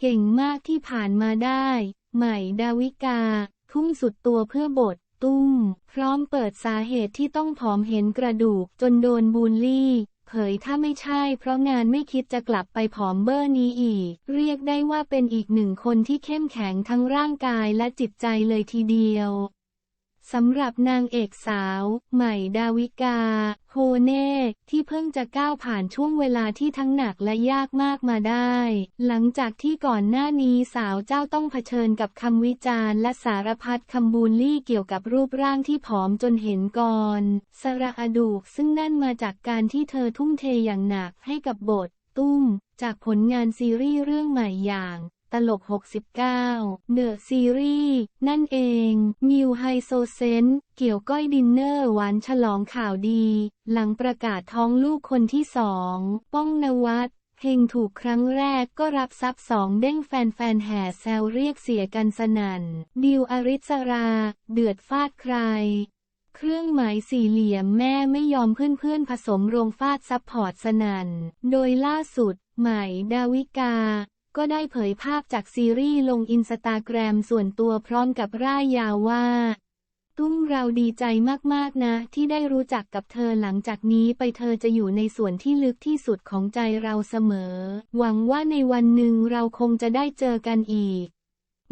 เก่งมากที่ผ่านมาได้ ใหม่ดาวิกา ทุ่มสุดตัวเพื่อบท ตุ้ม พร้อมเปิดสาเหตุที่ต้องผอมเห็นกระดูกจนโดนบูลลี่ เผยถ้าไม่ใช่เพราะงานไม่คิดจะกลับไปผอมเบอร์นี้อีก เรียกได้ว่าเป็นอีกหนึ่งคนที่เข้มแข็งทั้งร่างกายและจิตใจเลยทีเดียว สำหรับนางเอกสาว ใหม่ดาวิกา โฮเน่ ที่เพิ่งจะก้าวผ่านช่วงเวลาที่ทั้งหนักและยากมากมาได้ หลังจากที่ก่อนหน้านี้สาวเจ้าต้องเผชิญกับคำวิจารณ์และสารพัดคำบูลลี่เกี่ยวกับรูปร่างที่ผอมจนเห็นก่อนสระอดูกซึ่งนั่นมาจากการที่เธอทุ่มเทอย่างหนักให้กับบท ตุ้ม จากผลงานซีรีส์เรื่องใหม่อย่าง ตลก 69 เดอะซีรีส์นั่นเอง มิวไฮโซเซนเกี่ยวก้อยดินเนอร์หวานฉลองข่าวดี หลังประกาศท้องลูกคนที่สอง ป้องนวัดเพลงถูกครั้งแรกก็รับซับสองเด้งแฟนๆแห่แซวเรียกเสียกันสนั่น ดิวอริสรา เดือดฟาดใคร เครื่องหมายสี่เหลี่ยมแม่ไม่ยอมเพื่อนๆผสมโรงฟาดซับพอร์ตสนันโดยล่าสุด ใหม่ดาวิกา ก็ได้เผยภาพจากซีรีส์ลงอินสตาแกรมส่วนตัวพร้อมกับร่ายยาวว่า ตุ้มเราดีใจมากๆนะ ที่ได้รู้จักกับเธอหลังจากนี้ไปเธอจะอยู่ในส่วนที่ลึกที่สุดของใจเราเสมอ หวังว่าในวันหนึ่งเราคงจะได้เจอกันอีก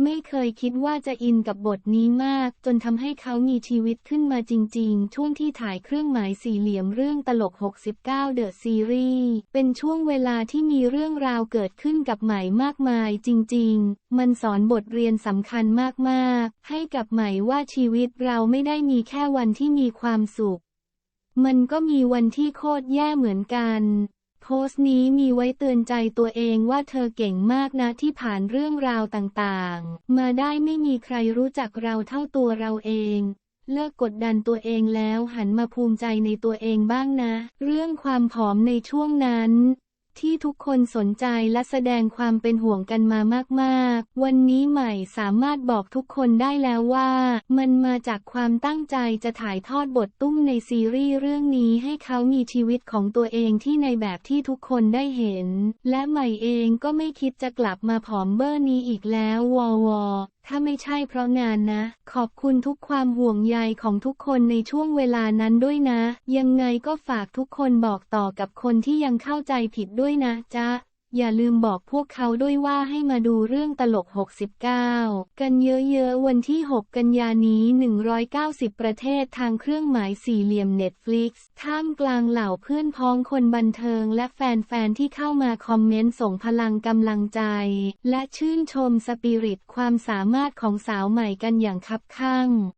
ไม่เคยคิดว่าจะอินกับบทนี้มาก จนทำให้เขามีชีวิตขึ้นมาจริง ๆ ช่วงที่ถ่ายเครื่องหมายสี่เหลี่ยมเรื่องตลก 69 The Series เป็นช่วงเวลาที่มีเรื่องราวเกิดขึ้นกับใหม่มากมายจริง ๆ มันสอนบทเรียนสำคัญมาก ๆ ให้กับใหม่ว่าชีวิตเราไม่ได้มีแค่วันที่มีความสุข มันก็มีวันที่โคตรแย่เหมือนกัน โพสต์นี้มีไว้เตือนใจตัวเองว่าเธอเก่งมากนะที่ผ่านเรื่องราวต่างๆ มาได้ไม่มีใครรู้จักเราเท่าตัวเราเอง เลิกกดดันตัวเองแล้วหันมาภูมิใจในตัวเองบ้างนะ เรื่องความผอมในช่วงนั้น ที่ทุกคนสนใจและแสดงความเป็นห่วงกันมามากๆ วันนี้ใหม่สามารถบอกทุกคนได้แล้วว่า มันมาจากความตั้งใจจะถ่ายทอดบทตุ้มในซีรีส์เรื่องนี้ให้เขามีชีวิตของตัวเองที่ในแบบที่ทุกคนได้เห็น และใหม่เองก็ไม่คิดจะกลับมาผอมเบอร์นี้อีกแล้ววอวอถ้าไม่ใช่เพราะงานนะ ขอบคุณทุกความห่วงใยของทุกคนในช่วงเวลานั้นด้วยนะ ยังไงก็ฝากทุกคนบอกต่อกับคนที่ยังเข้าใจผิดด้วยด้วยนะจ๊ะ อย่าลืมบอกพวกเขาด้วยว่าให้มาดูเรื่องตลก 69 กันเยอะๆ วันที่ 6 กันยานี้ 190 ประเทศทางเครื่องหมายสี่เหลี่ยม Netflix ท่ามกลางเหล่าเพื่อนพ้องคนบันเทิงและแฟนๆ ที่เข้ามาคอมเมนต์ส่งพลังกำลังใจ และชื่นชมสปิริตความสามารถของสาวใหม่กันอย่างคับคั่ง